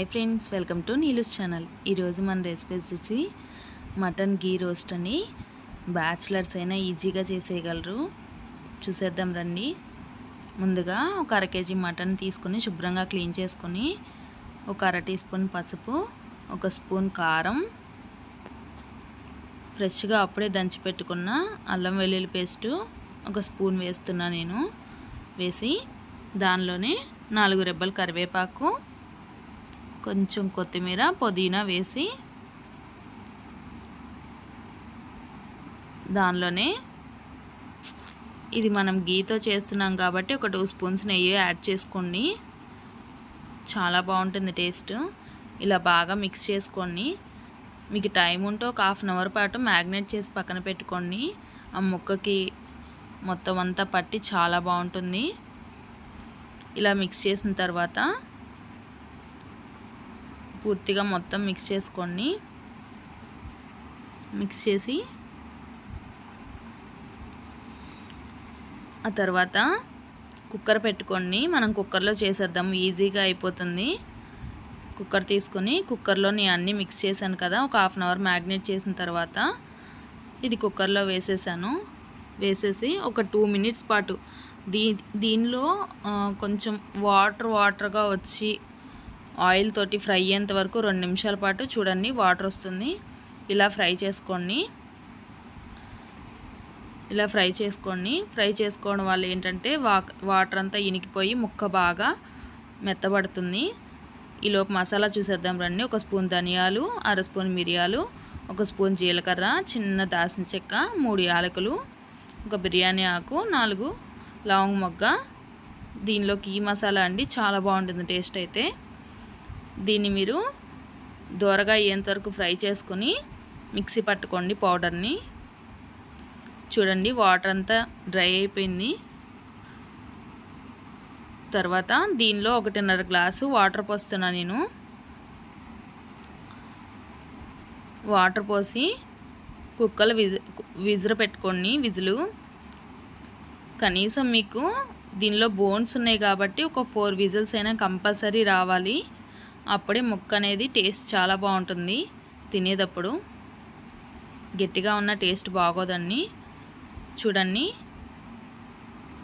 Hi friends welcome to Neelu's channel ఈరోజు మన recipes వచ్చి మటన్ గీ రోస్ట్ అని. బ్యాచిలర్స్ అయినా ఈజీగా చేసేయగలరు. చూసేద్దాం రండి. ముందుగా ఒక అర కేజీ మటన్ తీసుకొని శుభ్రంగా క్లీన్ చేసుకొని ఒక అర టీ స్పూన్ పసుపు ఒక స్పూన్ కారం. ఫ్రెష్గా అప్పుడే దంచి పెట్టుకున్న అల్లం వెల్లుల్లి పేస్టు ఒక స్పూన్ వేస్తున్నా నేను. వేసి దానిలోనే నాలుగు రెబ్బలు కరివేపాకు కొంచెం కొత్తిమీర పుదీనా వేసి దానిలోనే ఇది మనం గీతో చేస్తున్నాం కాబట్టి ఒక టూ స్పూన్స్ నెయ్యి యాడ్ చేసుకోండి. చాలా బాగుంటుంది టేస్ట్. ఇలా బాగా మిక్స్ చేసుకోండి మీకు టైం ఉంటే ఒక హాఫ్ అన్ అవర్ పాటు మ్యాగ్నేట్ చేసి పక్కన పెట్టుకోండి. ఆ ముక్కకి మొత్తం అంతా పట్టి చాలా బాగుంటుంది. ఇలా మిక్స్ చేసిన తర్వాత పూర్తిగా మొత్తం మిక్స్ చేసుకోండి మిక్స్ చేసి ఆ తర్వాత కుక్కర్ పెట్టుకోండి మనం కుక్కర్లో చేసేద్దాం. ఈజీగా అయిపోతుంది. కుక్కర్ తీసుకొని కుక్కర్లో నేను అన్నీ మిక్స్ చేశాను కదా ఒక హాఫ్ అన్ అవర్ మ్యాగ్నేట్ చేసిన తర్వాత ఇది కుక్కర్లో వేసేసాను. వేసేసి ఒక టూ మినిట్స్ పాటు దీ దీనిలో కొంచెం వాటర్ వాటర్గా వచ్చి ఆయిల్ తోటి ఫ్రై అయ్యేంత వరకు రెండు నిమిషాల పాటు చూడండి వాటర్ వస్తుంది. ఇలా ఫ్రై చేసుకోండి. ఇలా ఫ్రై చేసుకోండి. ఫ్రై చేసుకోవడం వల్ల ఏంటంటే వాటర్ అంతా ఇనికిపోయి ముక్క బాగా మెత్తబడుతుంది. ఈలోపు మసాలా చూసేద్దాం రండి. ఒక స్పూన్ ధనియాలు అర స్పూన్ మిరియాలు ఒక స్పూన్ జీలకర్ర చిన్న దాసిన చెక్క మూడు యాలకులు ఒక బిర్యానీ ఆకు నాలుగు లవంగ్ మొగ్గ. దీనిలోకి ఈ మసాలా అండి చాలా బాగుంటుంది టేస్ట్ అయితే. దీన్ని మీరు దూరగా అయ్యేంత వరకు ఫ్రై చేసుకొని మిక్సీ పట్టుకోండి పౌడర్ని. చూడండి వాటర్ అంతా డ్రై అయిపోయింది. తర్వాత దీనిలో ఒకటిన్నర గ్లాసు వాటర్ పోస్తున్నా నేను. వాటర్ పోసి కుక్కలు విజ విజర పెట్టుకోండి విజులు. కనీసం మీకు దీనిలో బోన్స్ ఉన్నాయి కాబట్టి ఒక ఫోర్ విజిల్స్ అయినా కంపల్సరీ రావాలి. అప్పుడే ముక్క అనేది టేస్ట్ చాలా బాగుంటుంది తినేటప్పుడు. గట్టిగా ఉన్న టేస్ట్ బాగోదండి. చూడండి.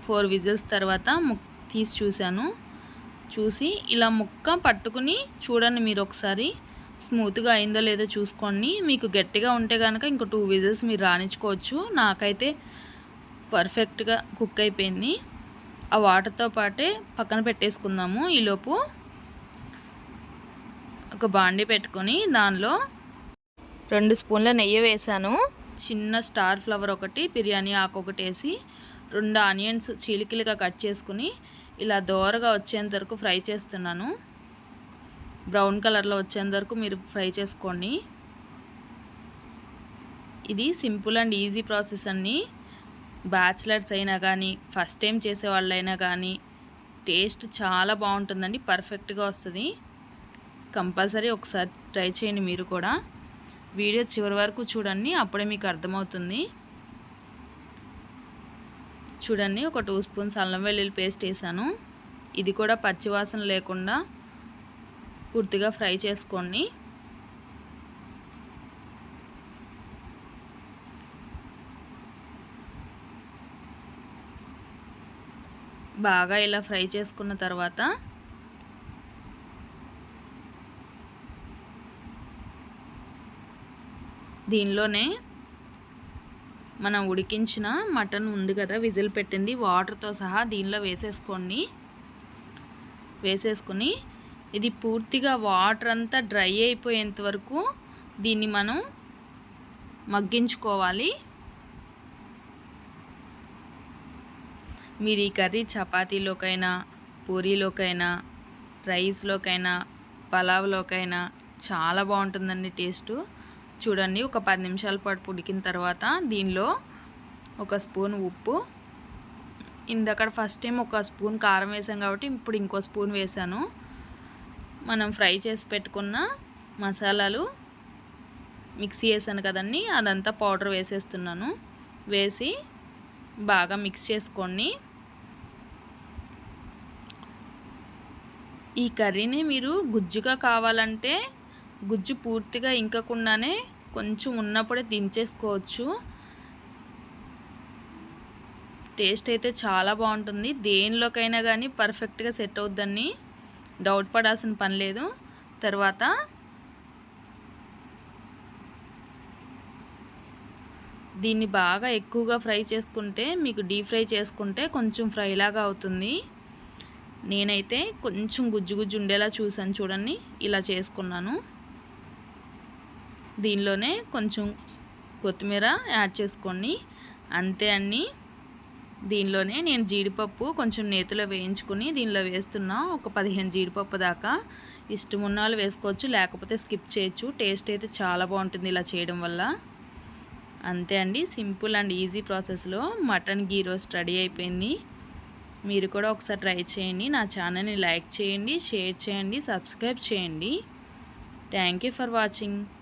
ఫోర్ విజిల్స్ తర్వాత ముక్ తీసి చూశాను. చూసి ఇలా ముక్క పట్టుకుని చూడండి మీరు ఒకసారి. స్మూత్గా అయిందో లేదో చూసుకోండి. మీకు గట్టిగా ఉంటే కనుక ఇంకో టూ విజిల్స్ మీరు రాణించుకోవచ్చు. నాకైతే పర్ఫెక్ట్గా కుక్ అయిపోయింది. ఆ వాటర్తో పాటే పక్కన పెట్టేసుకుందాము ఈలోపు. ఒక బాండి పెట్టుకొని దానిలో రెండు స్పూన్ల నెయ్యి వేసాను. చిన్న స్టార్ ఫ్లవర్ ఒకటి బిర్యానీ ఆకు ఒకటి వేసి రెండు ఆనియన్స్ చీలికలుగా కట్ చేసుకుని ఇలా దోరగా వచ్చేంత వరకు ఫ్రై చేస్తున్నాను. బ్రౌన్ కలర్లో వచ్చేంత వరకు మీరు ఫ్రై చేసుకోండి. ఇది సింపుల్ అండ్ ఈజీ ప్రాసెస్ అన్నీ బ్యాచిలర్స్ అయినా కానీ ఫస్ట్ టైం చేసే వాళ్ళైనా కానీ టేస్ట్ చాలా బాగుంటుందండి పర్ఫెక్ట్గా వస్తుంది. కంపల్సరీ ఒకసారి ట్రై చేయండి మీరు కూడా. వీడియో చివరి వరకు చూడండి అప్పుడే మీకు అర్థమవుతుంది. చూడండి ఒక టూ స్పూన్స్ అల్లం వెల్లుల్లి పేస్ట్ వేసాను. ఇది కూడా పచ్చివాసన లేకుండా పూర్తిగా ఫ్రై చేసుకోండి. బాగా ఇలా ఫ్రై చేసుకున్న తర్వాత దీనిలోనే మనం ఉడికించిన మటన్ ఉంది కదా విజిల్ పెట్టింది. వాటర్తో సహా దీనిలో వేసేసుకోండి వేసేసుకొని ఇది పూర్తిగా వాటర్ అంతా డ్రై అయిపోయేంత వరకు దీన్ని మనం మగ్గించుకోవాలి. మీరు ఈ కర్రీ చపాతీలోకైనా పూరీలోకైనా రైస్లోకైనా పలావ్లోకైనా చాలా బాగుంటుందండి టేస్టు. చూడండి ఒక పది నిమిషాల పాటు ఉడికిన తర్వాత దీనిలో ఒక స్పూన్ ఉప్పు. ఇందక్కడ ఫస్ట్ టైం ఒక స్పూన్ కారం వేసాం కాబట్టి ఇప్పుడు ఇంకో స్పూన్ వేసాను. మనం ఫ్రై చేసి పెట్టుకున్న మసాలాలు మిక్సీ వేసాను కదండి అదంతా పౌడర్ వేసేస్తున్నాను. వేసి బాగా మిక్స్ చేసుకోండి ఈ కర్రీని మీరు గుజ్జుగా కావాలంటే గుజ్జు పూర్తిగా ఇంకకుండానే కొంచెం ఉన్నప్పుడే దించేసుకోవచ్చు. టేస్ట్ అయితే చాలా బాగుంటుంది. దేనిలోకైనా కానీ పర్ఫెక్ట్గా సెట్ అవుద్దని డౌట్ పడాల్సిన పని లేదు. తర్వాత దీన్ని బాగా ఎక్కువగా ఫ్రై చేసుకుంటే మీకు డీప్ ఫ్రై చేసుకుంటే కొంచెం ఫ్రైలాగా అవుతుంది. నేనైతే కొంచెం గుజ్జు గుజ్జు ఉండేలా చూసాను చూడండి. ఇలా చేసుకున్నాను. దీనిలోనే కొంచెం కొత్తిమీర యాడ్ చేసుకోండి అంతే అన్నీ దీనిలోనే నేను జీడిపప్పు కొంచెం నేతిలో వేయించుకుని దీనిలో వేస్తున్నా ఒక పదిహేను జీడిపప్పు దాకా ఇష్టం వాళ్ళు వేసుకోవచ్చు లేకపోతే స్కిప్ చేయొచ్చు. టేస్ట్ అయితే చాలా బాగుంటుంది ఇలా చేయడం వల్ల. అంతే అండి. సింపుల్ అండ్ ఈజీ ప్రాసెస్లో మటన్ గీ రోస్ట్ రెడీ అయిపోయింది. మీరు కూడా ఒకసారి ట్రై చేయండి. నా ఛానల్ని లైక్ చేయండి షేర్ చేయండి సబ్స్క్రైబ్ చేయండి. Thank for watching.